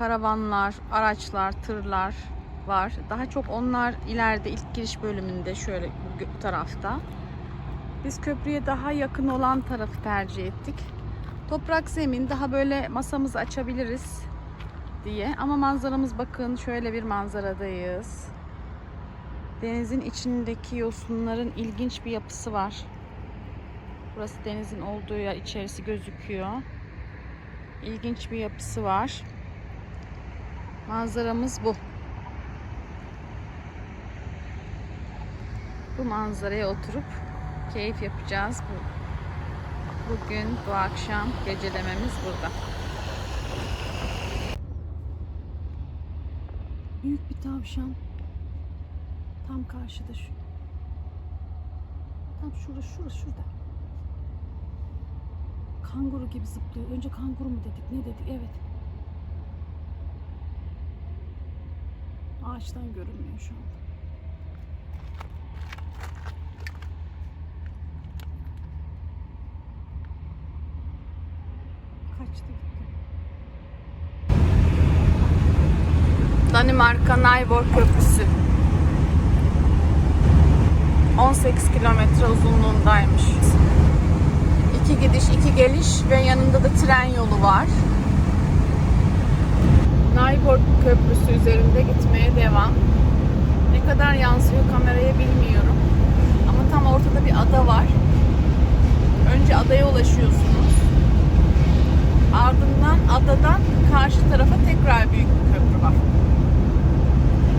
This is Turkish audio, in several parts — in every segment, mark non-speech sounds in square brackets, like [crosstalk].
karavanlar, araçlar, tırlar var. Daha çok onlar ileride ilk giriş bölümünde şöyle bu tarafta. Biz köprüye daha yakın olan tarafı tercih ettik. Toprak zemin daha böyle masamızı açabiliriz diye. Ama manzaramız bakın şöyle bir manzaradayız. Denizin içindeki yosunların ilginç bir yapısı var. Burası denizin olduğu yer içerisi gözüküyor. İlginç bir yapısı var. Manzaramız bu. Bu manzaraya oturup keyif yapacağız. Bu, bugün bu akşam gecelememiz burada. Büyük bir tavşan. Tam karşıda şu. Tam şurada, şurada, şurada. Kanguru gibi zıplıyor. Önce kanguru mu dedik, ne dedik? Evet. Ağaçtan görünmüyor şu anda. Kaçtı gitti. Danimarka Nyborg Köprüsü. 18 kilometre uzunluğundaymış. İki gidiş, iki geliş ve yanında da tren yolu var. Nyborg Köprüsü üzerinde gitmeye devam. Ne kadar yansıyor kameraya bilmiyorum. Ama tam ortada bir ada var. Önce adaya ulaşıyorsunuz. Ardından adadan karşı tarafa tekrar büyük bir köprü var.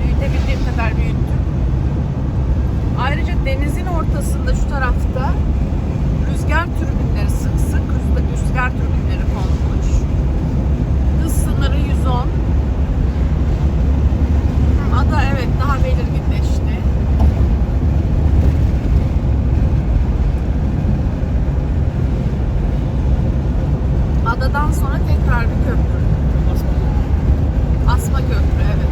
Büyütebildiğim kadar büyüttüm. Ayrıca denizin ortasında şu tarafta rüzgar türbinleri sık sık rüzgar türbinleri konmuş. Hız sınırı 110. Ada evet daha belirginleşti. Adadan sonra tekrar bir köprü. Asma köprü evet.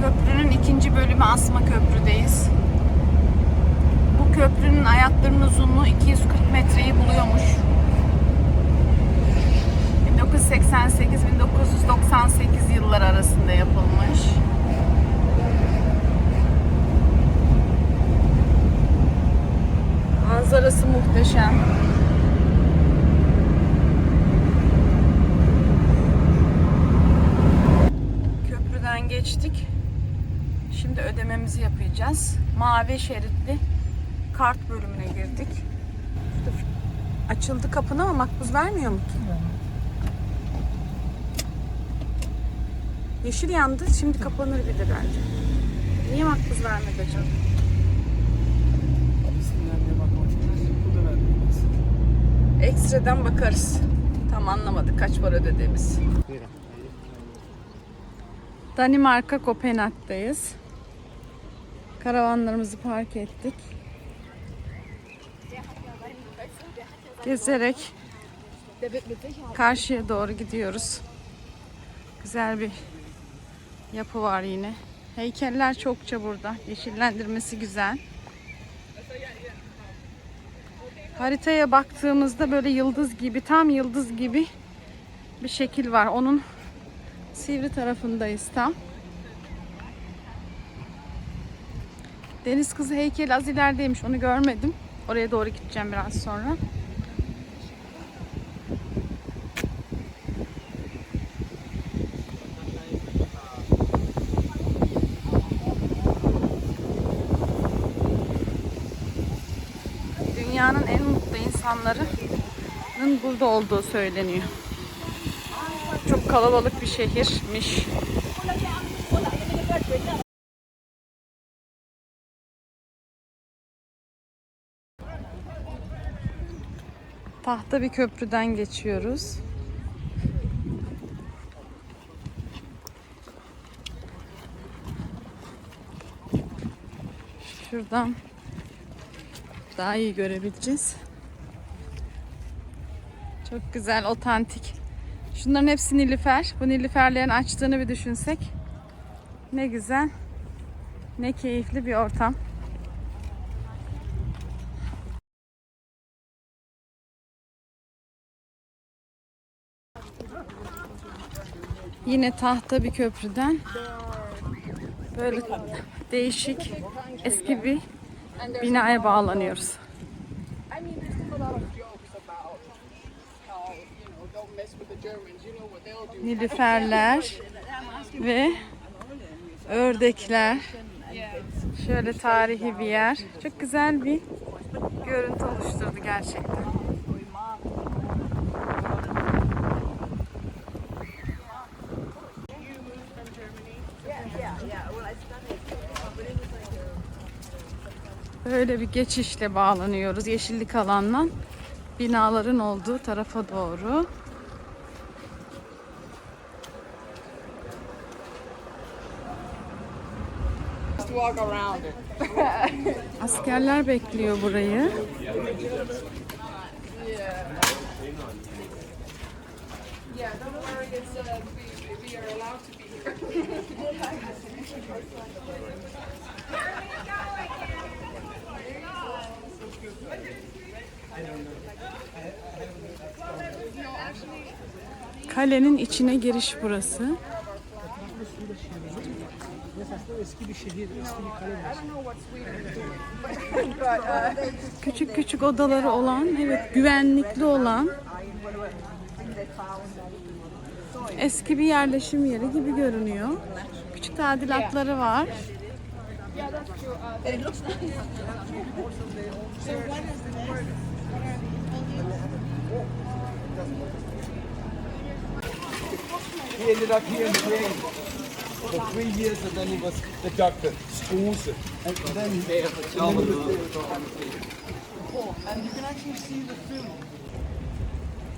Köprünün ikinci bölümü Asma Köprü'deyiz. Bu köprünün ayaklarının uzunluğu 240 metreyi buluyormuş. 1988-1998 yılları arasında yapılmış. Manzarası muhteşem. Köprüden geçtik. Şimdi ödememizi yapacağız. Mavi şeritli kart bölümüne girdik. Açıldı kapını ama makbuz vermiyor mu ki? Yeşil yandı. Şimdi kapanır bir de bence. Niye makbuz vermedi acaba? Ekstradan bakarız. Tam anlamadık kaç para ödediğimiz. Danimarka Kopenhag'dayız. Karavanlarımızı park ettik. Gezerek karşıya doğru gidiyoruz. Güzel bir yapı var yine. Heykeller çokça burada. Yeşillendirmesi güzel. Haritaya baktığımızda böyle yıldız gibi, tam yıldız gibi bir şekil var. Onun sivri tarafındayız tam. Deniz kızı heykeli az ilerideymiş. Onu görmedim. Oraya doğru gideceğim biraz sonra. Dünyanın en mutlu insanlarının burada olduğu söyleniyor. Çok kalabalık bir şehirmiş. Tahta bir köprüden geçiyoruz. Şuradan daha iyi görebileceğiz. Çok güzel, otantik. Şunların hepsi nilüfer. Bu nilüferlerin açtığını bir düşünsek. Ne güzel, ne keyifli bir ortam. Yine tahta bir köprüden böyle değişik eski bir binaya bağlanıyoruz. Nilüferler ve ördekler. Şöyle tarihi bir yer. Çok güzel bir görüntü oluşturdu gerçekten. Böyle bir geçişle bağlanıyoruz yeşillik alandan binaların olduğu tarafa doğru. [laughs] Askerler bekliyor burayı. Kalenin içine giriş burası. Eski bir şehir, eski bir kale. Küçük küçük odaları olan, evet güvenlikli olan eski bir yerleşim yeri gibi görünüyor. Küçük tadilatları var. He ended up here in Ukraine for three years and then he was the doctor, schools, and then he a job. And you can actually see the film.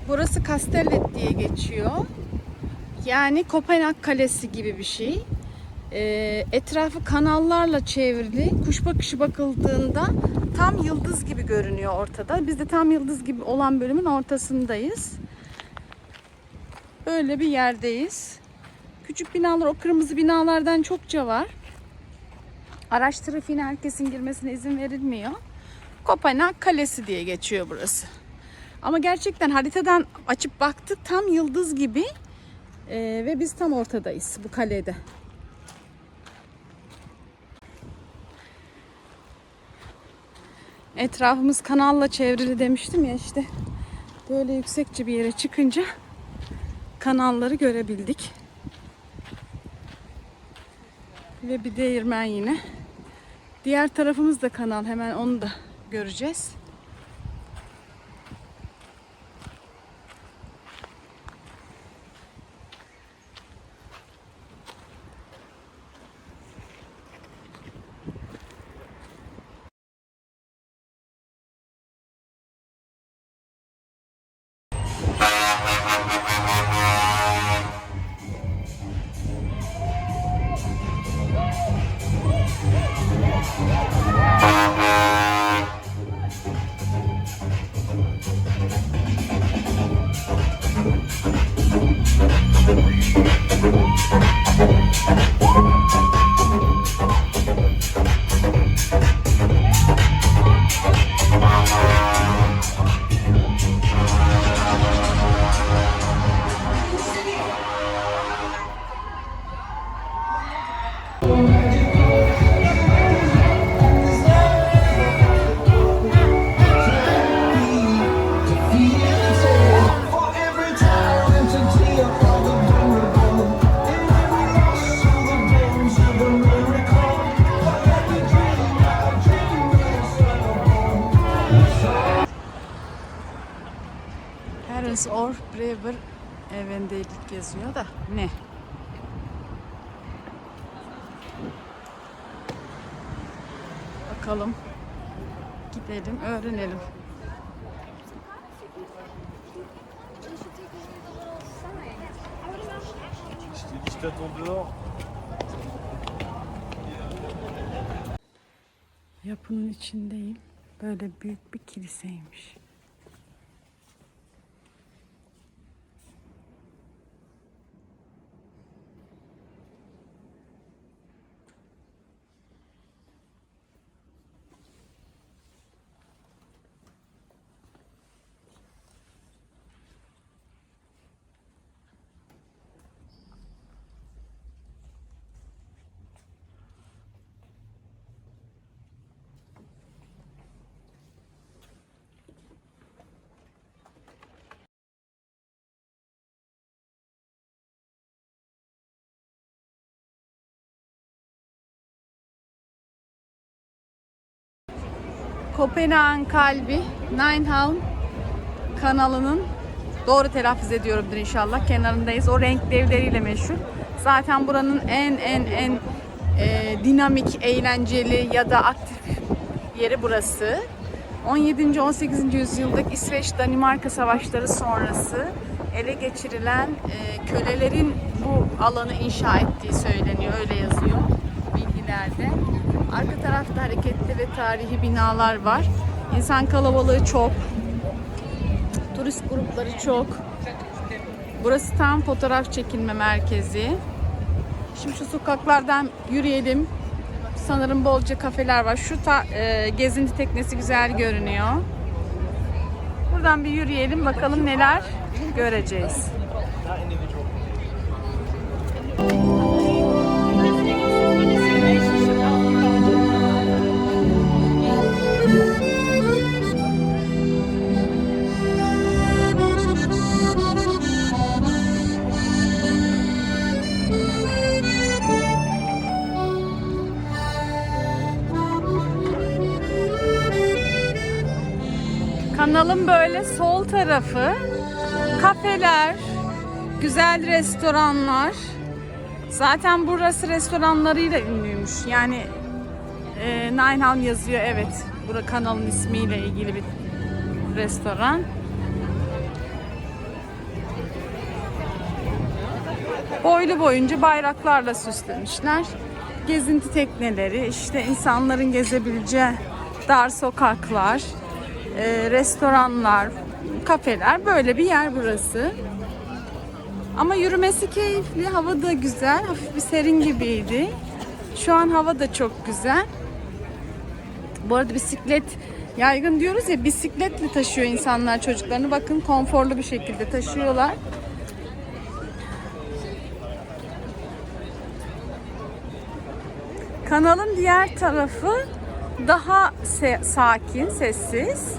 Burası Castellet diye geçiyor. Yani Kopenhag Kalesi gibi bir şey. Ee, etrafı kanallarla çevrili. Kuş bakışı bakıldığında tam yıldız gibi görünüyor ortada. Biz de tam yıldız gibi olan bölümün ortasındayız. Böyle bir yerdeyiz. Küçük binalar, o kırmızı binalardan çokça var. Araç trafiğine herkesin girmesine izin verilmiyor. Kopenhag Kalesi diye geçiyor burası. Ama gerçekten haritadan açıp baktık tam yıldız gibi Ee, ve biz tam ortadayız bu kalede. Etrafımız kanalla çevrili demiştim ya işte böyle yüksekçe bir yere çıkınca kanalları görebildik. Ve bir değirmen yine. Diğer tarafımız da kanal hemen onu da göreceğiz. Gidelim, öğrenelim. Yapının içindeyim. Böyle büyük bir kiliseymiş. Kopenhag'ın kalbi Ninehavn kanalının doğru telaffuz ediyorumdur inşallah. Kenarındayız. O renkli evleriyle meşhur. Zaten buranın en en en e, dinamik, eğlenceli ya da aktif yeri burası. 17. 18. yüzyıldaki İsveç-Danimarka savaşları sonrası ele geçirilen e, kölelerin bu alanı inşa ettiği söyleniyor. Öyle yazıyor bilgilerde. Arka tarafta hareketli ve tarihi binalar var. İnsan kalabalığı çok. Turist grupları çok. Burası tam fotoğraf çekilme merkezi. Şimdi şu sokaklardan yürüyelim. Sanırım bolca kafeler var. Şu ta, e, gezinti teknesi güzel görünüyor. Buradan bir yürüyelim bakalım neler göreceğiz. Kanalın böyle sol tarafı kafeler, güzel restoranlar. Zaten burası restoranlarıyla ünlüymüş. Yani e, Ninehavn yazıyor evet. Bura kanalın ismiyle ilgili bir restoran. Boylu boyunca bayraklarla süslemişler. Gezinti tekneleri, işte insanların gezebileceği dar sokaklar, e, restoranlar, kafeler böyle bir yer burası. Ama yürümesi keyifli, hava da güzel, hafif bir serin gibiydi. Şu an hava da çok güzel. Bu arada bisiklet yaygın diyoruz ya bisikletle taşıyor insanlar çocuklarını. Bakın konforlu bir şekilde taşıyorlar. Kanalın diğer tarafı daha se- sakin, sessiz.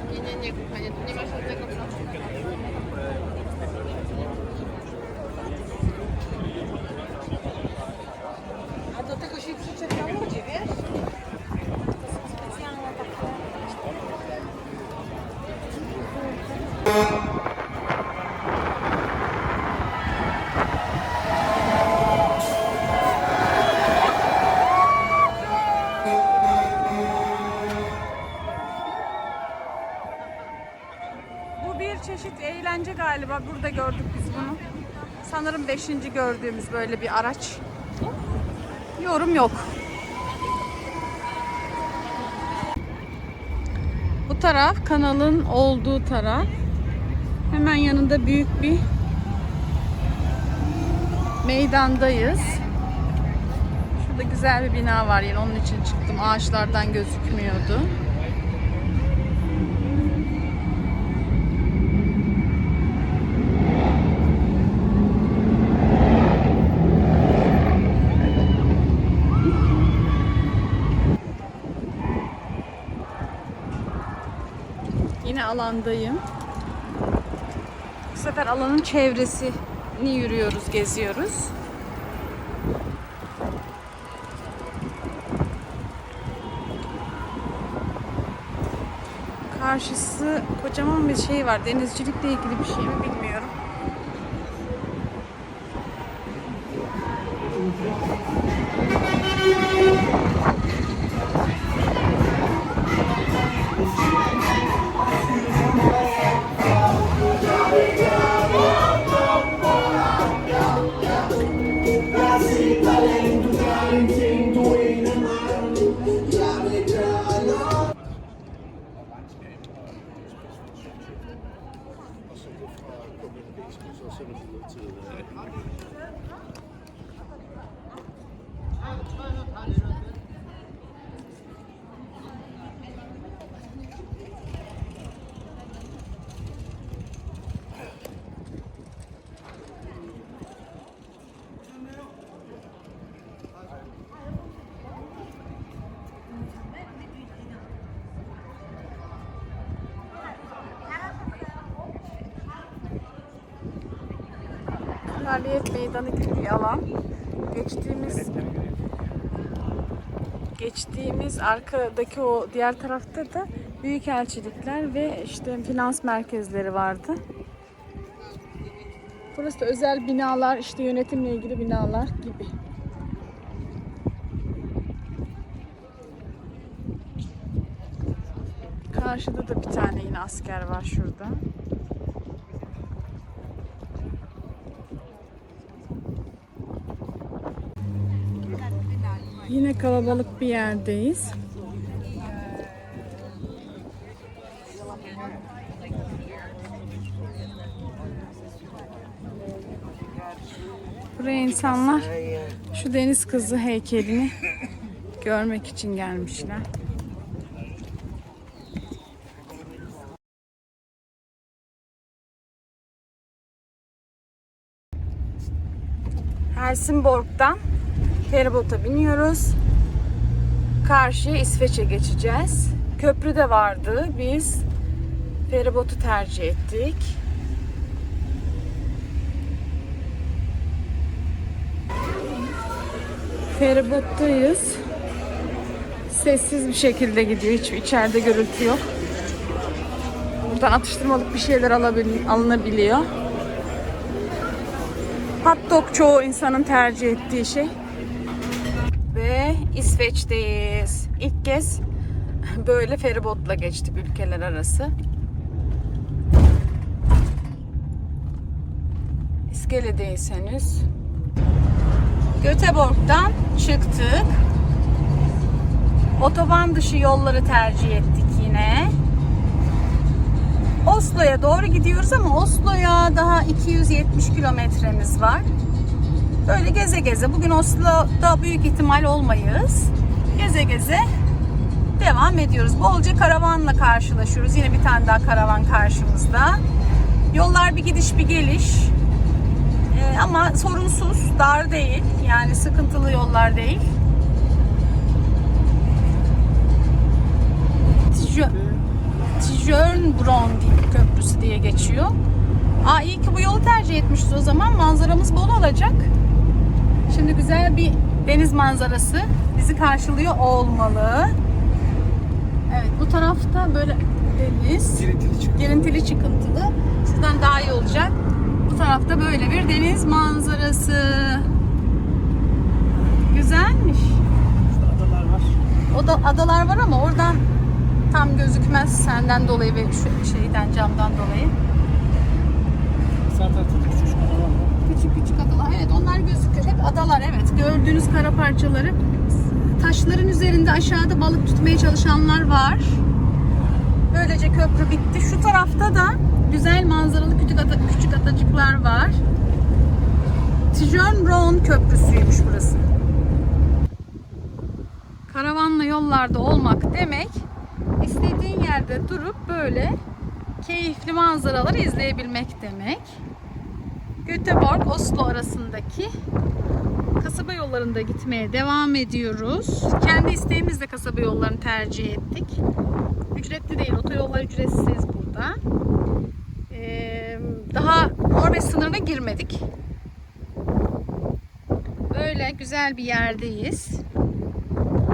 Galiba. Burada gördük biz bunu. Sanırım beşinci gördüğümüz böyle bir araç. Yorum yok. Bu taraf kanalın olduğu taraf. Hemen yanında büyük bir meydandayız. Şurada güzel bir bina var yine onun için çıktım. Ağaçlardan gözükmüyordu. Alandayım. Bu sefer alanın çevresini yürüyoruz, geziyoruz. Karşısı kocaman bir şey var. Denizcilikle ilgili bir şey mi bilmiyorum. Jerusalém. Alan. Geçtiğimiz geçtiğimiz arkadaki o diğer tarafta da büyükelçilikler ve işte finans merkezleri vardı. Burası da özel binalar, işte yönetimle ilgili binalar gibi. Karşıda da bir tane yine asker var şurada. Yine kalabalık bir yerdeyiz. Buraya insanlar şu deniz kızı heykelini görmek için gelmişler. Helsingborg'dan feribota biniyoruz. Karşıya İsveç'e geçeceğiz. Köprü de vardı. Biz feribotu tercih ettik. Feribottayız. Sessiz bir şekilde gidiyor. Hiç içeride gürültü yok. Buradan atıştırmalık bir şeyler alınabiliyor. Hot dog çoğu insanın tercih ettiği şey. Ve İsveç'teyiz. İlk kez böyle feribotla geçtik ülkeler arası. İskeledeyiz henüz. Göteborg'dan çıktık. Otoban dışı yolları tercih ettik yine. Oslo'ya doğru gidiyoruz ama Oslo'ya daha 270 kilometremiz var. Böyle geze geze. Bugün Oslo'da büyük ihtimal olmayız. Geze geze devam ediyoruz. Bolca karavanla karşılaşıyoruz. Yine bir tane daha karavan karşımızda. Yollar bir gidiş bir geliş. Ee, ama sorunsuz, dar değil. Yani sıkıntılı yollar değil. Tijö- Tjörnbron Köprüsü diye geçiyor. Aa iyi ki bu yolu tercih etmişiz o zaman. Manzaramız bol olacak. Şimdi güzel bir deniz manzarası bizi karşılıyor olmalı. Evet bu tarafta böyle deniz. Girintili çıkıyor. Girintili çıkıntılı. Sizden daha iyi olacak. Bu tarafta böyle bir deniz manzarası. Güzelmiş. Şurada adalar var. O da adalar var ama oradan tam gözükmez senden dolayı ve şu şeyden camdan dolayı. Sağ tarafta da küçük adalar var. Küçük küçük adalar. Evet onlar gözüküyor. Hep adalar evet. Gördüğünüz kara parçaları. Taşların üzerinde aşağıda balık tutmaya çalışanlar var. Böylece köprü bitti. Şu tarafta da güzel manzaralı küçük, ada, küçük adacıklar var. Tjörnbron Köprüsü'ymüş burası. Karavanla yollarda olmak demek istediğin yerde durup böyle keyifli manzaraları izleyebilmek demek. Göteborg Oslo arasındaki kasaba yollarında gitmeye devam ediyoruz. Kendi isteğimizle kasaba yollarını tercih ettik. Ücretli değil, otoyollar ücretsiz burada. Ee, daha Norveç sınırına girmedik. Böyle güzel bir yerdeyiz.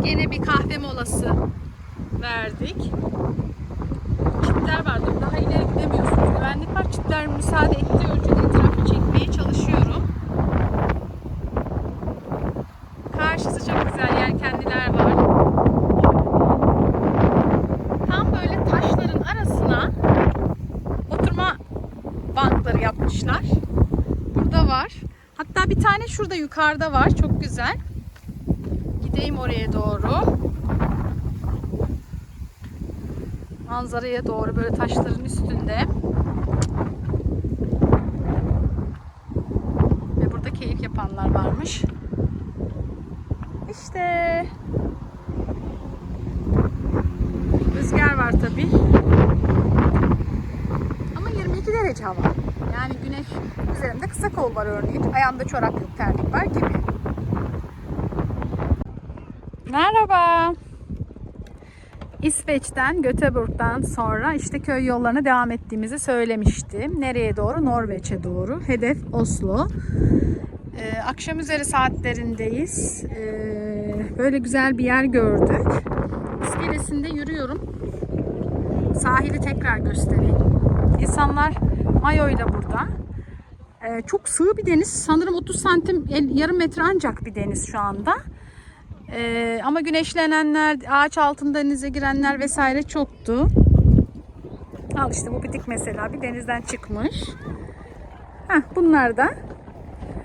Gene bir kahve molası verdik. Çitler vardı. Daha ileri gidemiyorsunuz. Güvenlik var. Çitler müsaade ettiği ölçüde etrafı çekmeye çalışıyorum. Karşısı çok güzel. Yelkenliler var. Tam böyle taşların arasına oturma bankları yapmışlar. Burada var. Hatta bir tane şurada yukarıda var. Çok güzel. Gideyim oraya doğru. Manzaraya doğru böyle taşların üstünde. Ve burada keyif yapanlar varmış. İşte rüzgar var tabi. Ama 22 derece hava. Yani güneş üzerimde kısa kol var örneğin. Ayağımda çorap yok, terlik var gibi. Merhaba. İsveç'ten, Göteborg'dan sonra işte köy yollarına devam ettiğimizi söylemiştim. Nereye doğru? Norveç'e doğru. Hedef Oslo. Ee, akşam üzeri saatlerindeyiz. Ee, böyle güzel bir yer gördük. İskelesinde yürüyorum. Sahili tekrar göstereyim. İnsanlar mayoyla burada. Ee, çok sığ bir deniz. Sanırım 30 santim, yarım metre ancak bir deniz şu anda. Ee, ama güneşlenenler, ağaç altında denize girenler vesaire çoktu. Al işte bu bitik mesela bir denizden çıkmış. Heh, bunlar da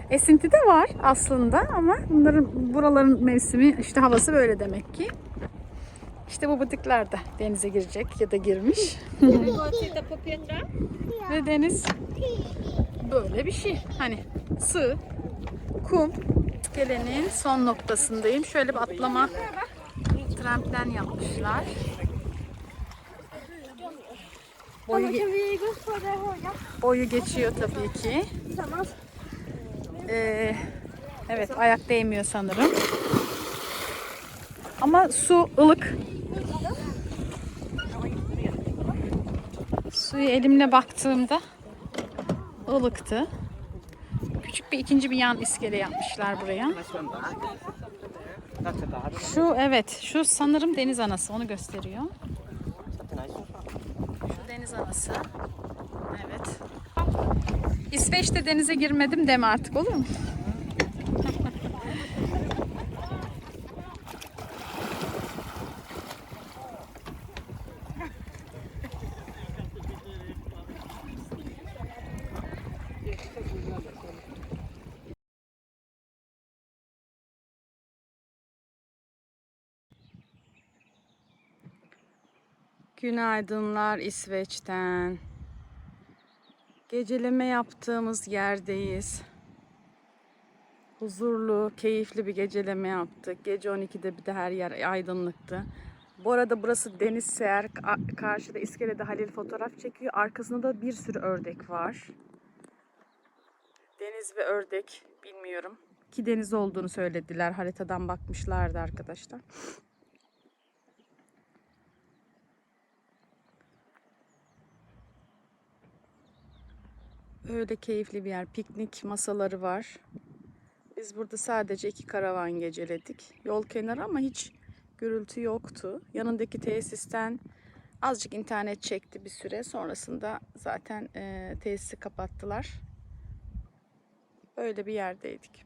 esinti de var aslında ama bunların buraların mevsimi işte havası böyle demek ki. İşte bu butikler de denize girecek ya da girmiş. Ve deniz böyle bir şey. Hani sığ, kum. Gelenin son noktasındayım. Şöyle bir atlama tramplen yapmışlar. Boyu, ge- boyu geçiyor tabii ki. Ee, evet ayak değmiyor sanırım. Ama su ılık. Suyu elimle baktığımda ılıktı. Küçük bir ikinci bir yan iskele yapmışlar buraya. Şu evet, şu sanırım deniz anası onu gösteriyor. Şu deniz anası. Evet. İsveç'te denize girmedim deme artık olur mu? Günaydınlar İsveç'ten. Geceleme yaptığımız yerdeyiz. Huzurlu, keyifli bir geceleme yaptık. Gece 12'de bir de her yer aydınlıktı. Bu arada burası Deniz Seher. Ka- Karşıda iskelede Halil fotoğraf çekiyor. Arkasında da bir sürü ördek var. Deniz ve ördek bilmiyorum. Ki deniz olduğunu söylediler. Haritadan bakmışlardı arkadaşlar. Öyle keyifli bir yer. Piknik masaları var. Biz burada sadece iki karavan geceledik. Yol kenarı ama hiç gürültü yoktu. Yanındaki tesisten azıcık internet çekti bir süre. Sonrasında zaten e, tesisi kapattılar. Öyle bir yerdeydik.